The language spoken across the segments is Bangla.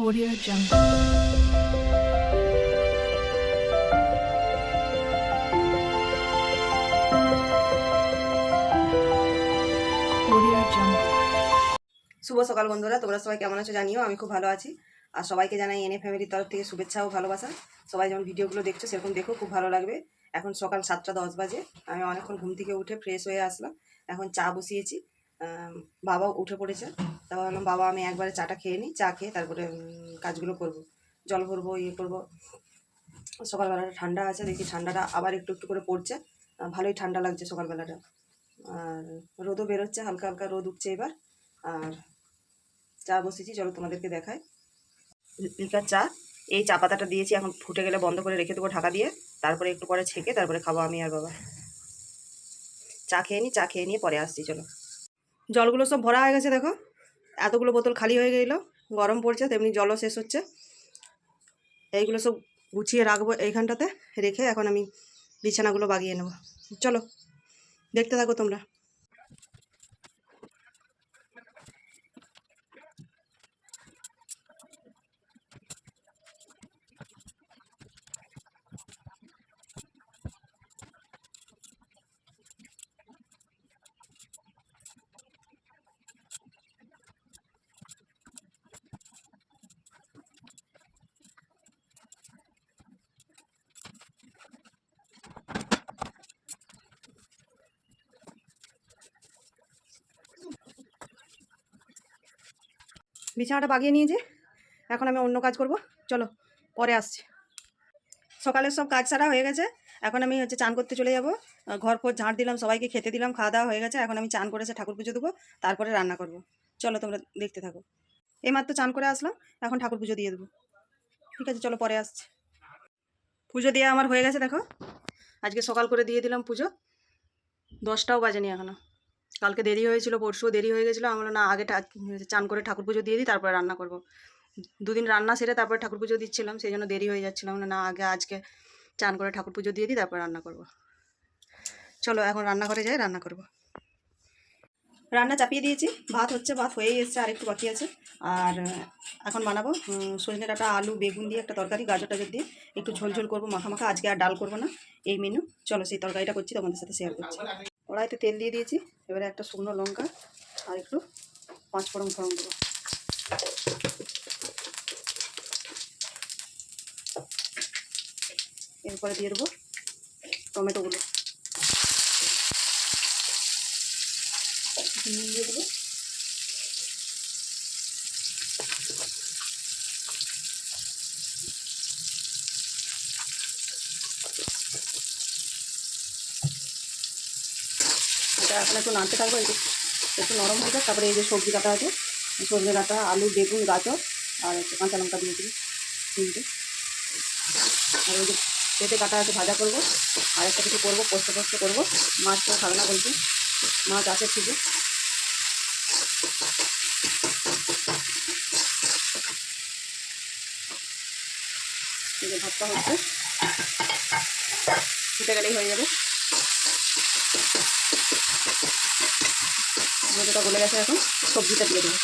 Audio Jungle. শুভ সকাল বন্ধুরা, তোমরা সবাই কেমন আছো জানিও, আমি খুব ভালো আছি। আর সবাইকে জানাই এনে ফ্যামিলির তরফ থেকে শুভেচ্ছা ও ভালোবাসা। সবাই যেমন ভিডিওগুলো দেখছ, সেরকম দেখো, খুব ভালো লাগবে। এখন সকাল সাতটা দশ বাজে, আমি অনেকক্ষণ ঘুম থেকে উঠে ফ্রেশ হয়ে আসলাম। এখন চা বসিয়েছি বাবাও উঠে পড়েছে। তা ভাবলাম বাবা, আমি একবারে চাটা খেয়ে নিই, চা খেয়ে তারপরে কাজগুলো করব। জল ভরবো ইয়ে করব। সকালবেলাটা ঠান্ডা আছে, দেখি ঠান্ডাটা আবার একটু একটু করে পড়ছে। ভালোই ঠান্ডা লাগছে সকালবেলাটা। আর রোদও বেরোচ্ছে, হালকা হালকা রোদ উঠছে এবার। আর চা বসেছি, চলো তোমাদেরকে দেখাই। লিকার চা, এই চা পাতাটা দিয়েছি, এখন ফুটে গেলে বন্ধ করে রেখে দেবো ঢাকা দিয়ে। তারপরে একটু পরে ছেঁকে তারপরে খাব আমি আর বাবা। চা খেয়ে নিই চা খেয়ে নিয়ে পরে আসছি, চলো। জলগুলো সব ভরা হয়ে গেছে, দেখো। এতগুলো বোতল খালি হয়ে গেল, গরম পড়ছে, তেমনি জলও শেষ হচ্ছে। এইগুলো সব গুছিয়ে রাখব এইখানটাতে রেখে এখন আমি বিছানাগুলো বাগিয়ে নেব। চলো, দেখতে থাকো তোমরা। বিছানাটা বাগিয়ে নিয়েছি এখন আমি অন্য কাজ করব। চলো, পরে আসছি। সকালের সব কাজ সারা হয়ে গেছে। এখন আমি হচ্ছে চান করতে চলে যাব। ঘর ফর ঝাঁট দিলাম, সবাইকে খেতে দিলাম, খাওয়া দাওয়া হয়ে গেছে। এখন আমি চান করেছে ঠাকুর পুজো দেবো। তারপরে রান্না করব। চলো, তোমরা দেখতে থাকো। এইমাত্র চান করে আসলাম, এখন ঠাকুর পুজো দিয়ে দেবো। ঠিক আছে, চলো, পরে আসছি। পুজো দিয়ে আমার হয়ে গেছে, দেখো। আজকে সকাল করে দিয়ে দিলাম পুজো। দশটাও বাজেনি এখনও। কালকে দেরি হয়েছিল পরশুও দেরি হয়ে গেছিল। আমরা না, আগে চান করে ঠাকুর পুজো দিয়ে দিই, তারপরে রান্না করব। দুদিন রান্না সেরে তারপরে ঠাকুর পুজো দিচ্ছিলাম, সেই জন্য দেরি হয়ে যাচ্ছিলাম না, আগে, আজকে চান করে ঠাকুর পুজো দিয়ে দিই, তারপরে রান্না করব। চলো, এখন রান্নাঘরে যাই, রান্না করব। রান্না চাপিয়ে দিয়েছি, ভাত হচ্ছে, ভাত হয়েই এসছে, আর একটু বাকি আছে। আর, এখন বানাবো সজনে ডাটা, আলু, বেগুন দিয়ে একটা তরকারি, গাজর টাজর দিয়ে একটু ঝোল ঝোল করব, মাখা মাখা, আজকে আর ডাল করব না, এই মেনু চলো, সেই তরকারিটা করছি, তোমাদের সাথে শেয়ার করছি। কড়াইতে তেল দিয়ে দিয়েছি। এবারে একটা শুকনো লঙ্কা আর একটু পাঁচ ফোড়ন ফোড়ন দেবো। এরপরে দিয়ে দেবো টমেটোগুলো। নুন দিয়ে দেবো। এটা এখন একটু নাড়তে থাকব, একটু একটু নরম হয়ে যাক, তারপরে এই যে সবজি কাটা আছে সবজি কাটা, আলু, বেগুন, গাজর, আর কাঁচা লঙ্কা দিয়ে দিই তিনটে। আর ওই যে পেটে কাটা আছে, ভাজা করব, আর একটা কিছু করব, পোস্ত পোস্ত করব, মাছ তো খাবে বলছি, মাছ আছে ঠিকই এই ভাতটা হচ্ছে, ফুটে গেলেই হয়ে যাবে। মধ্যটা গলে গেছে এখন, সবজিটা দিয়ে দেবো।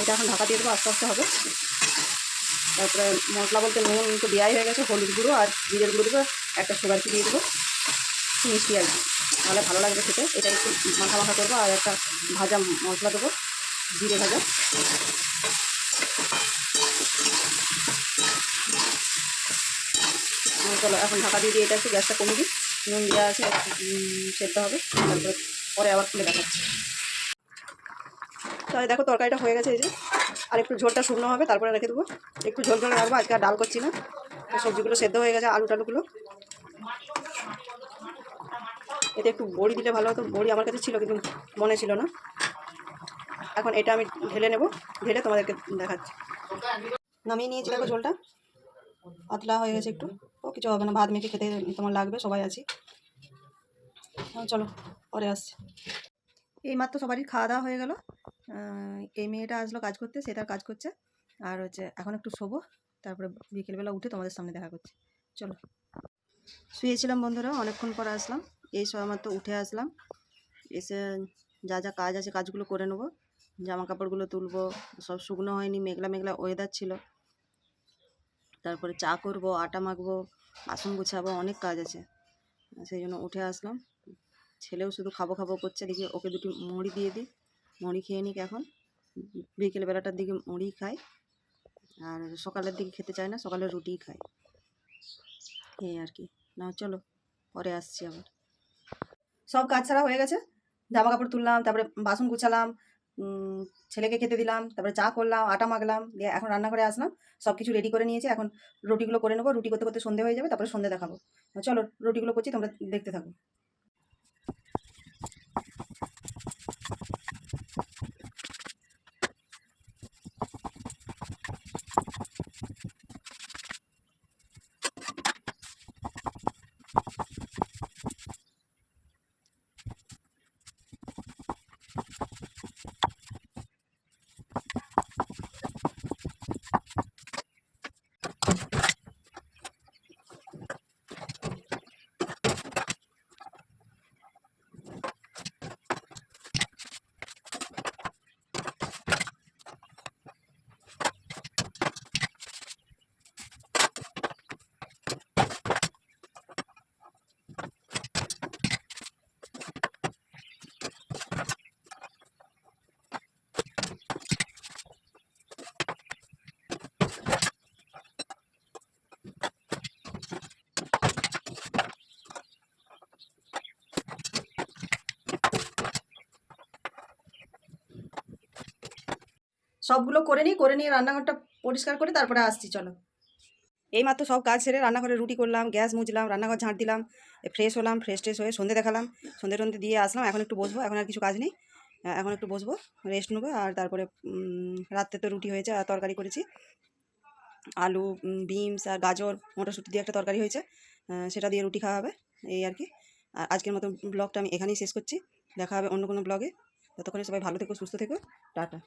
এটা এখন ঢাকা দিয়ে দেবো, আস্তে আস্তে হবে। তারপরে মশলা বলতে নুন তো দেওয়াই হয়ে গেছে, হলুদ গুঁড়ো আর জিরের গুঁড়ো দেবো, একটা সুগার কি দিয়ে দেবো। মিষ্টি আর তাহলে ভালো লাগবে খেতে। এটা একটু মাখা মাখা করব আর একটা ভাজা মশলা দেবো, জিরে ভাজা। চলো, এখন ঢাকা দিয়ে দিয়ে এটা একটু গ্যাসটা কমিয়ে দিই। নুন দেওয়া আছে সেদ্ধ হবে। তারপরে পরে আবার খুলে দেখাচ্ছি। তাহলে দেখো, তরকারিটা হয়ে গেছে এই যে। আর একটু ঝোলটা শুকনো হবে, তারপরে রেখে দেবো। একটু ঝোল ঝোল রাখব, আজকে আর ডাল করছি না। সবজিগুলো সেদ্ধ হয়ে গেছে, আলু টালুগুলো। এতে একটু বড়ি দিলে ভালো হতো। বড়ি আমার কাছে ছিল, কিন্তু মনে ছিল না। এখন এটা আমি ঢেলে নেব। ঢেলে তোমাদেরকে দেখাচ্ছি। নামিয়ে নিয়েছি, দেখো ঝোলটা। পাতলা হয়ে গেছে একটু। ও কিছু হবে না ভাত মেখে খেতে তোমার লাগবে সবাই আছি। হ্যাঁ, চলো পরে আসছি। এই মাত্র সবারই খাওয়া দাওয়া হয়ে গেল। এই মেয়েটা আসলো কাজ করতে সে তার কাজ করছে। আর হচ্ছে এখন একটু শোবো তারপরে বিকেলবেলা উঠে তোমাদের সামনে দেখা করছি। চলো। শুয়েছিলাম বন্ধুরা অনেকক্ষণ পর আসলাম। এই সময় তো উঠে আসলাম। এসে যা যা কাজ আছে কাজগুলো করে নেব। জামা কাপড়গুলো তুলবো সব শুকনো হয়নি মেঘলা মেঘলা ওয়েদার ছিল। তারপরে চা করব, আটা মাখবো, বাসন গুছাবো, অনেক কাজ আছে। সেই জন্য উঠে আসলাম। ছেলেও শুধু খাব খাব করছে, দেখি ওকে দুটি মুড়ি দিয়ে দিই। মুড়ি খেয়ে নিক এখন। বিকেল বেলাটার দিকে মুড়ি খাই। আর সকালের দিকে খেতে চায় না, সকালে রুটিই খাই। এই আর কি। না চলো, পরে আসছি আবার। সব কাজ ছাড়া হয়ে গেছে। জামা কাপড় তুললাম, তারপরে বাসন গুছালাম। ছেলেকে খেতে দিলাম, তারপরে চা করলাম, আটা মাখলাম, দিয়ে এখন রান্নাঘরে আসলাম সব কিছু রেডি করে নিয়েছি, এখন রুটিগুলো করে নেব, রুটি করতে করতে সন্ধে হয়ে যাবে, তারপরে সন্ধে দেখাবো। চলো রুটিগুলো করছি, তোমরা দেখতে থাকো। সবগুলো করে নিই, করে নিয়ে রান্নাঘরটা পরিষ্কার করে তারপরে আসছি, চলো। এই মাত্র সব কাজ সেরে রান্নাঘরে রুটি করলাম, গ্যাস মুছলাম, রান্নাঘর ঝাঁট দিলাম ফ্রেশ হলাম ফ্রেশ ট্রেশ হয়ে সন্ধে দেখালাম, সন্ধে টন্ধে দিয়ে আসলাম, এখন একটু বসবো, এখন আর কিছু কাজ নেই এখন একটু বসবো রেস্ট নেব, আর তারপরে রাত্রে তো রুটি হয়েছে, আর তরকারি করেছি। আলু বিনস আর গাজর, মটরশুঁটি দিয়ে একটা তরকারি হয়েছে সেটা দিয়ে রুটি খাওয়া হবে, এই আর কি। আর আজকের মতো ব্লগটা আমি এখানেই শেষ করছি, দেখা হবে অন্য কোনো ব্লগে ততক্ষণে সবাই ভালো থেকো, সুস্থ থেকো, টাটা।